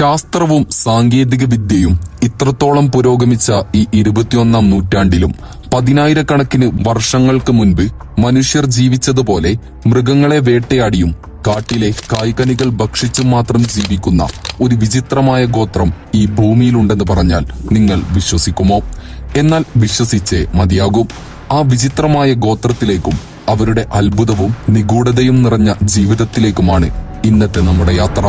ശാസ്ത്രവും സാങ്കേതിക വിദ്യയും ഇത്രത്തോളം പുരോഗമിച്ച ഈ ഇരുപത്തിയൊന്നാം നൂറ്റാണ്ടിലും പതിനായിരക്കണക്കിന് വർഷങ്ങൾക്ക് മുൻപ് മനുഷ്യർ ജീവിച്ചതുപോലെ മൃഗങ്ങളെ വേട്ടയാടിയും കാട്ടിലെ കായ്കനികൾ ഭക്ഷിച്ചും മാത്രം ജീവിക്കുന്ന ഒരു വിചിത്രമായ ഗോത്രം ഈ ഭൂമിയിലുണ്ടെന്ന് പറഞ്ഞാൽ നിങ്ങൾ വിശ്വസിക്കുമോ? എന്നാൽ വിശ്വസിച്ചേ മതിയാകും. ആ വിചിത്രമായ ഗോത്രത്തിലേക്കും അവരുടെ അത്ഭുതവും നിഗൂഢതയും നിറഞ്ഞ ജീവിതത്തിലേക്കുമാണ് ഇന്നത്തെ നമ്മുടെ യാത്ര.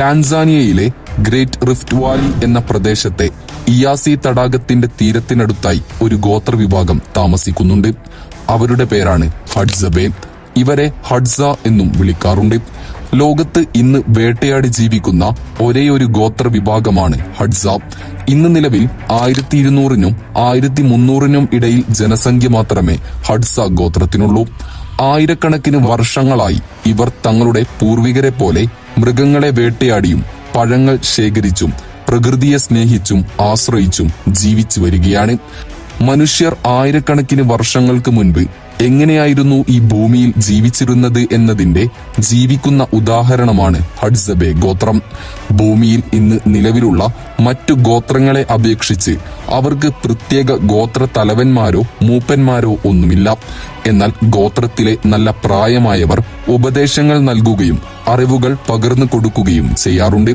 ടാൻസാനിയയിലെ ഗ്രേറ്റ് റിഫ്റ്റ് വാലി എന്ന പ്രദേശത്തെ ഇയാസി തടാകത്തിന്റെ തീരത്തിനടുത്തായി ഒരു ഗോത്രവിഭാഗം താമസിക്കുന്നുണ്ട്. അവരുടെ പേരാണ് ഹഡ്സബെ ഇവരെ ഹഡ്സ എന്നും വിളിക്കാറുണ്ട്. ലോകത്ത് ഇന്ന് വേട്ടയാടി ജീവിക്കുന്ന ഒരേ ഒരു ഗോത്ര വിഭാഗമാണ് ഹഡ്സ. ഇന്ന് നിലവിൽ ആയിരത്തി ഇരുന്നൂറിനും ആയിരത്തി മുന്നൂറിനും ഇടയിൽ ജനസംഖ്യ മാത്രമേ ഹഡ്സ ഗോത്രത്തിനുള്ളൂ. ആയിരക്കണക്കിന് വർഷങ്ങളായി ഇവർ തങ്ങളുടെ പൂർവികരെ പോലെ മൃഗങ്ങളെ വേട്ടയാടിയും പഴങ്ങൾ ശേഖരിച്ചും പ്രകൃതിയെ സ്നേഹിച്ചും ആശ്രയിച്ചും ജീവിച്ചു വരികയാണ്. മനുഷ്യർ ആയിരക്കണക്കിന് വർഷങ്ങൾക്ക് മുൻപ് എങ്ങനെയായിരുന്നു ഈ ഭൂമിയിൽ ജീവിച്ചിരുന്നത് എന്നതിന്റെ ജീവിക്കുന്ന ഉദാഹരണമാണ് ഹഡ്സബെ ഗോത്രം. ഭൂമിയിൽ ഇന്ന് നിലവിലുള്ള മറ്റു ഗോത്രങ്ങളെ അപേക്ഷിച്ച് അവർക്ക് പ്രത്യേക ഗോത്ര തലവന്മാരോ മൂപ്പന്മാരോ ഒന്നുമില്ല. എന്നാൽ ഗോത്രത്തിലെ നല്ല പ്രായമായവർ ഉപദേശങ്ങൾ നൽകുകയും അറിവുകൾ പകർന്നു കൊടുക്കുകയും ചെയ്യാറുണ്ട്.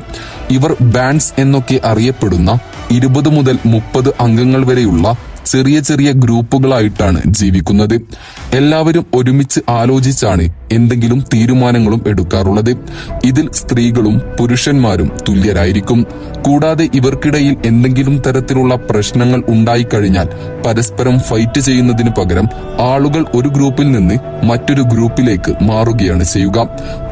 ഇവർ ബാൻഡ്സ് എന്നൊക്കെ അറിയപ്പെടുന്ന ഇരുപത് മുതൽ മുപ്പത് അംഗങ്ങൾ വരെയുള്ള ചെറിയ ചെറിയ ഗ്രൂപ്പുകളായിട്ടാണ് ജീവിക്കുന്നത്. എല്ലാവരും ഒരുമിച്ച് ആലോചിച്ചാണ് എന്തെങ്കിലും തീരുമാനങ്ങളും എടുക്കാറുള്ളത്. ഇതിൽ സ്ത്രീകളും പുരുഷന്മാരും തുല്യരായിരിക്കും. കൂടാതെ ഇവർക്കിടയിൽ എന്തെങ്കിലും തരത്തിലുള്ള പ്രശ്നങ്ങൾ ഉണ്ടായിക്കഴിഞ്ഞാൽ പരസ്പരം ഫൈറ്റ് ചെയ്യുന്നതിന് പകരം ആളുകൾ ഒരു ഗ്രൂപ്പിൽ നിന്ന് മറ്റൊരു ഗ്രൂപ്പിലേക്ക് മാറുകയാണ് ചെയ്യുക.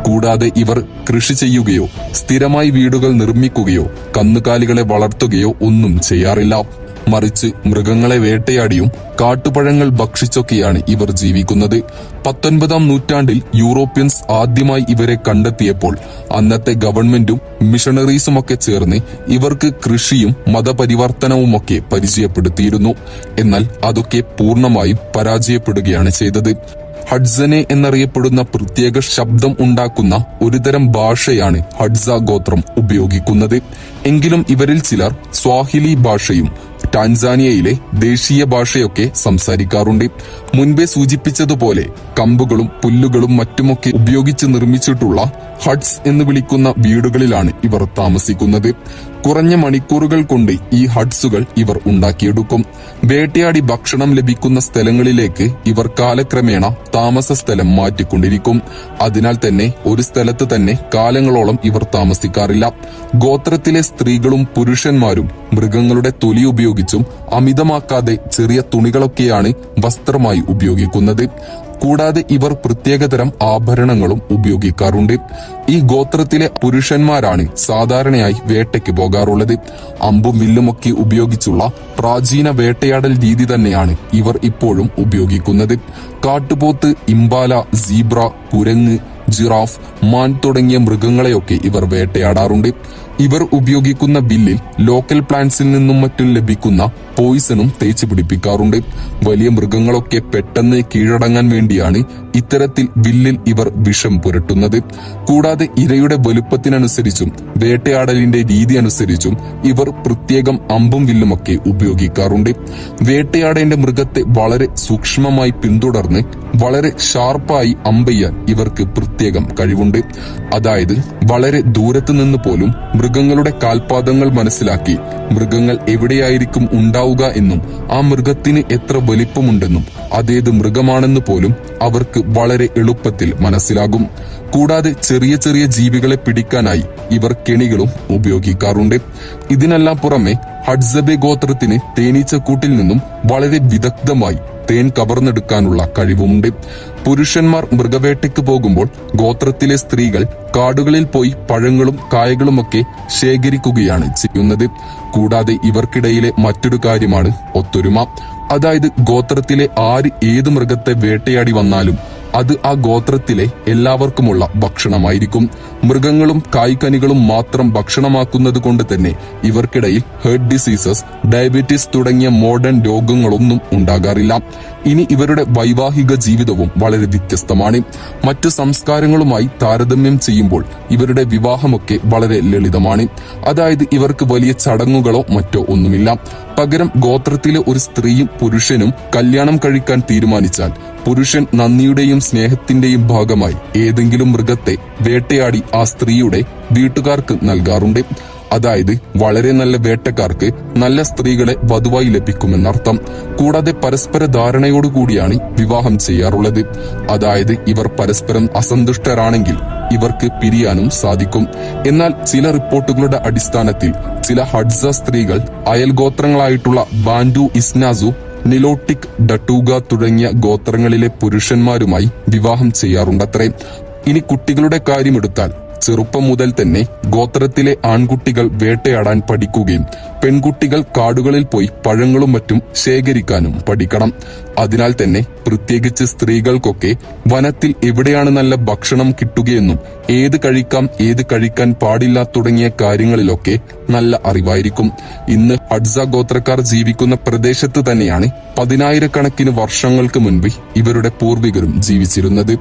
കൂടാതെ ഇവർ കൃഷി ചെയ്യുകയോ സ്ഥിരമായി വീടുകൾ നിർമ്മിക്കുകയോ കന്നുകാലികളെ വളർത്തുകയോ ഒന്നും ചെയ്യാറില്ല. മറിച്ച് മൃഗങ്ങളെ വേട്ടയാടിയും കാട്ടുപഴങ്ങൾ ഭക്ഷിച്ചൊക്കെയാണ് ഇവർ ജീവിക്കുന്നത്. പത്തൊൻപതാം നൂറ്റാണ്ടിൽ യൂറോപ്യൻസ് ആദ്യമായി ഇവരെ കണ്ടെത്തിയപ്പോൾ അന്നത്തെ ഗവൺമെന്റും മിഷണറീസുമൊക്കെ ചേർന്ന് ഇവർക്ക് കൃഷിയും മതപരിവർത്തനവുമൊക്കെ പരിചയപ്പെടുത്തിയിരുന്നു. എന്നാൽ അതൊക്കെ പൂർണമായും പരാജയപ്പെടുകയാണ് ചെയ്തത്. ഹഡ്സനെ എന്നറിയപ്പെടുന്ന പ്രത്യേക ശബ്ദം ഉണ്ടാക്കുന്ന ഒരുതരം ഭാഷയാണ് ഹഡ്സ ഗോത്രം ഉപയോഗിക്കുന്നത്. എങ്കിലും ഇവരിൽ ചിലർ സ്വാഹിലി ഭാഷയും ടാൻസാനിയയിലെ ദേശീയ ഭാഷയൊക്കെ സംസാരിക്കാറുണ്ട്. മുൻപേ സൂചിപ്പിച്ചതുപോലെ കമ്പുകളും പുല്ലുകളും മറ്റുമൊക്കെ ഉപയോഗിച്ച് നിർമ്മിച്ചിട്ടുള്ള ഹട്ട്സ് എന്ന് വിളിക്കുന്ന വീടുകളിലാണ് ഇവർ താമസിക്കുന്നത്. കുറഞ്ഞ മണിക്കൂറുകൾ കൊണ്ട് ഈ ഹഡ്സുകൾ ഇവർ ഉണ്ടാക്കിയെടുക്കും. വേട്ടയാടി ഭക്ഷണം ലഭിക്കുന്ന സ്ഥലങ്ങളിലേക്ക് ഇവർ കാലക്രമേണ താമസ സ്ഥലം മാറ്റിക്കൊണ്ടിരിക്കും. അതിനാൽ തന്നെ ഒരു സ്ഥലത്ത് തന്നെ കാലങ്ങളോളം ഇവർ താമസിക്കാറില്ല. ഗോത്രത്തിലെ സ്ത്രീകളും പുരുഷന്മാരും മൃഗങ്ങളുടെ തൊലി ഉപയോഗിച്ചും അമിതമാക്കാതെ ചെറിയ തുണികളൊക്കെയാണ് വസ്ത്രമായി ഉപയോഗിക്കുന്നത്. കൂടാതെ ഇവർ പ്രത്യേകതരം ആഭരണങ്ങളും ഉപയോഗിക്കാറുണ്ട്. ഈ ഗോത്രത്തിലെ പുരുഷന്മാരാണ് സാധാരണയായി വേട്ടയ്ക്ക് പോകാറുള്ളത്. അമ്പും വില്ലുമൊക്കെ ഉപയോഗിച്ചുള്ള പ്രാചീന വേട്ടയാടൽ രീതി തന്നെയാണ് ഇവർ ഇപ്പോഴും ഉപയോഗിക്കുന്നത്. കാട്ടുപോത്ത് ഇമ്പാല സീബ്ര കുരങ്ങ് ജിറാഫ് മാൻ തുടങ്ങിയ മൃഗങ്ങളെയൊക്കെ ഇവർ വേട്ടയാടാറുണ്ട്. ഇവർ ഉപയോഗിക്കുന്ന ബില്ലിൽ ലോക്കൽ പ്ലാന്റ്സിൽ നിന്നും മറ്റും ലഭിക്കുന്ന പോയിസണും തേച്ച് പിടിപ്പിക്കാറുണ്ട്. വലിയ മൃഗങ്ങളൊക്കെ പെട്ടെന്ന് കീഴടങ്ങാൻ വേണ്ടിയാണ് ഇത്തരത്തിൽ വില്ലിൽ ഇവർ വിഷം പുരട്ടുന്നത്. കൂടാതെ ഇരയുടെ വലുപ്പത്തിനനുസരിച്ചും വേട്ടയാടലിന്റെ രീതി അനുസരിച്ചും ഇവർ പ്രത്യേകം അമ്പും വില്ലുമൊക്കെ ഉപയോഗിക്കാറുണ്ട്. വേട്ടയാടേണ്ട മൃഗത്തെ വളരെ സൂക്ഷ്മമായി പിന്തുടർന്ന് വളരെ ഷാർപ്പായി അമ്പെയ്യാൻ ഇവർക്ക് പ്രത്യേകം കഴിവുണ്ട്. അതായത് വളരെ ദൂരത്തുനിന്ന് പോലും മൃഗങ്ങളുടെ കാൽപാദങ്ങൾ മനസ്സിലാക്കി. മൃഗങ്ങൾ എവിടെയായിരിക്കും ഉണ്ടാവുക എന്നും ആ മൃഗത്തിന് എത്ര വലിപ്പമുണ്ടെന്നും അതേത് മൃഗമാണെന്ന് പോലും അവർക്ക് വളരെ എളുപ്പത്തിൽ മനസ്സിലാകും. കൂടാതെ ചെറിയ ചെറിയ ജീവികളെ പിടിക്കാനായി ഇവർ കെണികളും ഉപയോഗിക്കാറുണ്ട്. ഇതിനെല്ലാം പുറമെ ഹഡ്സബെ ഗോത്രത്തിന് തേനീച്ചക്കൂട്ടിൽ നിന്നും വളരെ വിദഗ്ധമായി തേൻ കവർന്നെടുക്കാനുള്ള കഴിവുമുണ്ട്. പുരുഷന്മാർ മൃഗവേട്ടയ്ക്ക് പോകുമ്പോൾ ഗോത്രത്തിലെ സ്ത്രീകൾ കാടുകളിൽ പോയി പഴങ്ങളും കായകളുമൊക്കെ ശേഖരിക്കുകയാണ് ചെയ്യുന്നത്. കൂടാതെ ഇവർക്കിടയിലെ മറ്റൊരു കാര്യമാണ് ഒത്തൊരുമ. അതായത് ഗോത്രത്തിലെ ആര് ഏത് മൃഗത്തെ വേട്ടയാടി വന്നാലും അത് ആ ഗോത്രത്തിലെ എല്ലാവർക്കുമുള്ള ഭക്ഷണമായിരിക്കും. മൃഗങ്ങളും കായ്ക്കനികളും മാത്രം ഭക്ഷണമാക്കുന്നത് കൊണ്ട് തന്നെ ഇവർക്കിടയിൽ ഹെർട്ട് ഡിസീസസ് ഡയബറ്റീസ് തുടങ്ങിയ മോഡേൺ രോഗങ്ങളൊന്നും ഉണ്ടാകാറില്ല. ഇനി ഇവരുടെ വൈവാഹിക ജീവിതവും വളരെ വ്യത്യസ്തമാണ്. മറ്റു സംസ്കാരങ്ങളുമായി താരതമ്യം ചെയ്യുമ്പോൾ ഇവരുടെ വിവാഹമൊക്കെ വളരെ ലളിതമാണ്. അതായത് ഇവർക്ക് വലിയ ചടങ്ങുകളോ മറ്റോ ഒന്നുമില്ല. പകരം ഗോത്രത്തിലെ ഒരു സ്ത്രീയും പുരുഷനും കല്യാണം കഴിക്കാൻ തീരുമാനിച്ചാൽ പുരുഷൻ നന്ദിയുടെയും സ്നേഹത്തിന്റെയും ഭാഗമായി ഏതെങ്കിലും മൃഗത്തെ വേട്ടയാടി ആ സ്ത്രീയുടെ വീട്ടുകാർക്ക് നൽകാറുണ്ട്. അതായത് വളരെ നല്ല വേട്ടക്കാർക്ക് നല്ല സ്ത്രീകളെ വധുവായി ലഭിക്കുമെന്നർത്ഥം. കൂടാതെ പരസ്പര ധാരണയോടുകൂടിയാണ് വിവാഹം ചെയ്യാറുള്ളത്. അതായത് ഇവർ പരസ്പരം അസന്തുഷ്ടരാണെങ്കിൽ ഇവർക്ക് പിരിയാനും സാധിക്കും. എന്നാൽ ചില റിപ്പോർട്ടുകളുടെ അടിസ്ഥാനത്തിൽ ചില ഹഡ്സ സ്ത്രീകൾ അയൽഗോത്രങ്ങളായിട്ടുള്ള ബാൻഡു ഇസ്നാസു നിലോട്ടിക് ഡട്ടൂഗ തുടങ്ങിയ ഗോത്രങ്ങളിലെ പുരുഷന്മാരുമായി വിവാഹം ചെയ്യാറുണ്ടത്രേ. ഇനി കുട്ടികളുടെ കാര്യമെടുത്താൽ ചെറുപ്പം മുതൽ തന്നെ ഗോത്രത്തിലെ ആൺകുട്ടികൾ വേട്ടയാടാൻ പഠിക്കുകയും പെൺകുട്ടികൾ കാടുകളിൽ പോയി പഴങ്ങളും മറ്റും ശേഖരിക്കാനും പഠിക്കണം. അതിനാൽ തന്നെ പ്രത്യേകിച്ച് സ്ത്രീകൾക്കൊക്കെ വനത്തിൽ എവിടെയാണ് നല്ല ഭക്ഷണം കിട്ടുകയെന്നും ഏത് കഴിക്കാം ഏത് കഴിക്കാൻ പാടില്ല തുടങ്ങിയ കാര്യങ്ങളിലൊക്കെ നല്ല അറിവായിരിക്കും. ഇന്ന് ഹഡ്സ ഗോത്രക്കാർ ജീവിക്കുന്ന പ്രദേശത്ത് തന്നെയാണ് പതിനായിരക്കണക്കിന് വർഷങ്ങൾക്ക് മുൻപ് ഇവരുടെ പൂർവികരും ജീവിച്ചിരുന്നത്.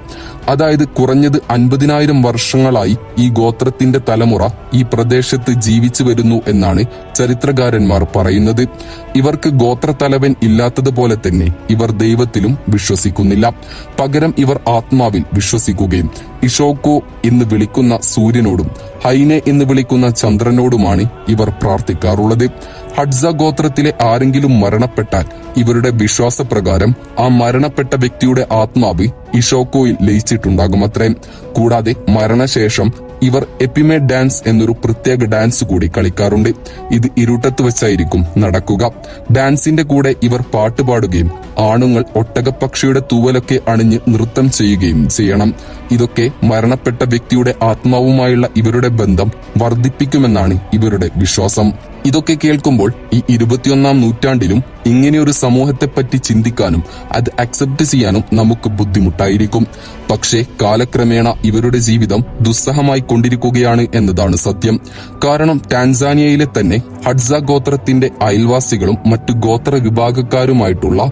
അതായത് കുറഞ്ഞത് അൻപതിനായിരം വർഷങ്ങളായി ഈ ഗോത്രത്തിന്റെ തലമുറ ഈ പ്രദേശത്ത് ജീവിച്ചു വരുന്നു എന്നാണ് ചരിത്രകാരന്മാർ പറയുന്നത്. ഇവർക്ക് ഗോത്രത്തലവൻ ഇല്ലാത്തതുപോലെ തന്നെ ഇവർ ദൈവത്തിലും വിശ്വസിക്കുന്നില്ല. പകരം ഇവർ ആത്മാവിൽ വിശ്വസിക്കുകയും ഇഷോക്കോ എന്ന് വിളിക്കുന്ന സൂര്യനോടും ഹൈനെ എന്ന് വിളിക്കുന്ന ചന്ദ്രനോടുമാണ് ഇവർ പ്രാർത്ഥിക്കാറുള്ളത്. ഹഡ്സ ഗോത്രത്തിലെ ആരെങ്കിലും മരണപ്പെട്ടാൽ ഇവരുടെ വിശ്വാസപ്രകാരം ആ മരണപ്പെട്ട വ്യക്തിയുടെ ആത്മാവ് ഇഷോക്കോയിൽ ലയിച്ചിട്ടുണ്ടാകുമത്രേ. കൂടാതെ മരണശേഷം ഇവർ എപ്പിമേ ഡാൻസ് എന്നൊരു പ്രത്യേക ഡാൻസ് കൂടി കളിക്കാറുണ്ട്. ഇത് ഇരുട്ടത്ത് വെച്ചായിരിക്കും നടക്കുക. ഡാൻസിന്റെ കൂടെ ഇവർ പാട്ട് പാടുകയും ആണുങ്ങൾ ഒട്ടകപ്പക്ഷിയുടെ തൂവലൊക്കെ അണിഞ്ഞ് നൃത്തം ചെയ്യുകയും ചെയ്യണം. ഇതൊക്കെ മരണപ്പെട്ട വ്യക്തിയുടെ ആത്മാവുമായുള്ള ഇവരുടെ ബന്ധം വർദ്ധിപ്പിക്കുമെന്നാണ് ഇവരുടെ വിശ്വാസം. ഇതൊക്കെ കേൾക്കുമ്പോൾ ഈ ഇരുപത്തിയൊന്നാം നൂറ്റാണ്ടിലും ഇങ്ങനെയൊരു സമൂഹത്തെപ്പറ്റി ചിന്തിക്കാനും അത് അക്സെപ്റ്റ് ചെയ്യാനും നമുക്ക് ബുദ്ധിമുട്ടായിരിക്കും. പക്ഷേ കാലക്രമേണ ഇവരുടെ ജീവിതം ദുസ്സഹമായി കൊണ്ടിരിക്കുകയാണ് എന്നതാണ് സത്യം. കാരണം ടാൻസാനിയയിലെ തന്നെ ഹഡ്സ ഗോത്രത്തിന്റെ അയൽവാസികളും മറ്റു ഗോത്ര വിഭാഗക്കാരുമായിട്ടുള്ള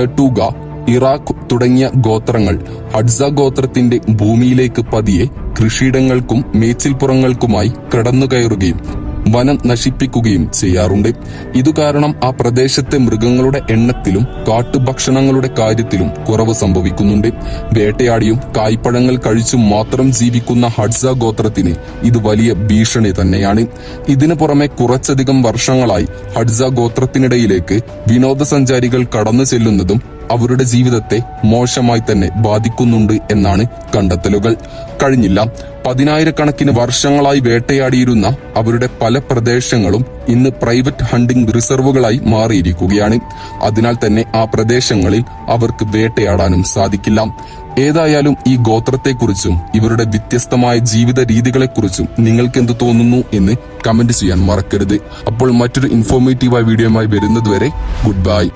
ഡട്ടൂഗ ഇറാഖ് തുടങ്ങിയ ഗോത്രങ്ങൾ ഹഡ്സ ഗോത്രത്തിന്റെ ഭൂമിയിലേക്ക് പതിയെ കൃഷിയിടങ്ങൾക്കും മേച്ചിൽപ്പുറങ്ങൾക്കുമായി കടന്നുകയറുകയും വനം നശിപ്പിക്കുകയും ചെയ്യാറുണ്ട്. ഇതുകാരണം ആ പ്രദേശത്തെ മൃഗങ്ങളുടെ എണ്ണത്തിലും കാട്ടുഭക്ഷണങ്ങളുടെ കാര്യത്തിലും കുറവ് സംഭവിക്കുന്നുണ്ട്. വേട്ടയാടിയും കായ്പഴങ്ങൾ കഴിച്ചും മാത്രം ജീവിക്കുന്ന ഹഡ്സ ഗോത്രത്തിന് ഇത് വലിയ ഭീഷണി തന്നെയാണ്. ഇതിനു പുറമെ കുറച്ചധികം വർഷങ്ങളായി ഹഡ്സ ഗോത്രത്തിനിടയിലേക്ക് വിനോദസഞ്ചാരികൾ കടന്നു ചെല്ലുന്നതും അവരുടെ ജീവിതത്തെ മോശമായി തന്നെ ബാധിക്കുന്നുണ്ട് എന്നാണ് കണ്ടെത്തലുകൾ. കഴിഞ്ഞില്ല. പതിനായിരക്കണക്കിന് വർഷങ്ങളായി വേട്ടയാടിയിരുന്ന അവരുടെ പല പ്രദേശങ്ങളും ഇന്ന് പ്രൈവറ്റ് ഹണ്ടിംഗ് റിസർവുകളായി മാറിയിരിക്കുകയാണ്. അതിനാൽ തന്നെ ആ പ്രദേശങ്ങളിൽ അവർക്ക് വേട്ടയാടാനും സാധിക്കില്ല. ഏതായാലും ഈ ഗോത്രത്തെക്കുറിച്ചും ഇവരുടെ വ്യത്യസ്തമായ ജീവിത രീതികളെക്കുറിച്ചും നിങ്ങൾക്ക് എന്ത് തോന്നുന്നു എന്ന് കമന്റ് ചെയ്യാൻ മറക്കരുത്. അപ്പോൾ മറ്റൊരു ഇൻഫോർമേറ്റീവായ വീഡിയോയുമായി വരുന്നതുവരെ ഗുഡ് ബൈ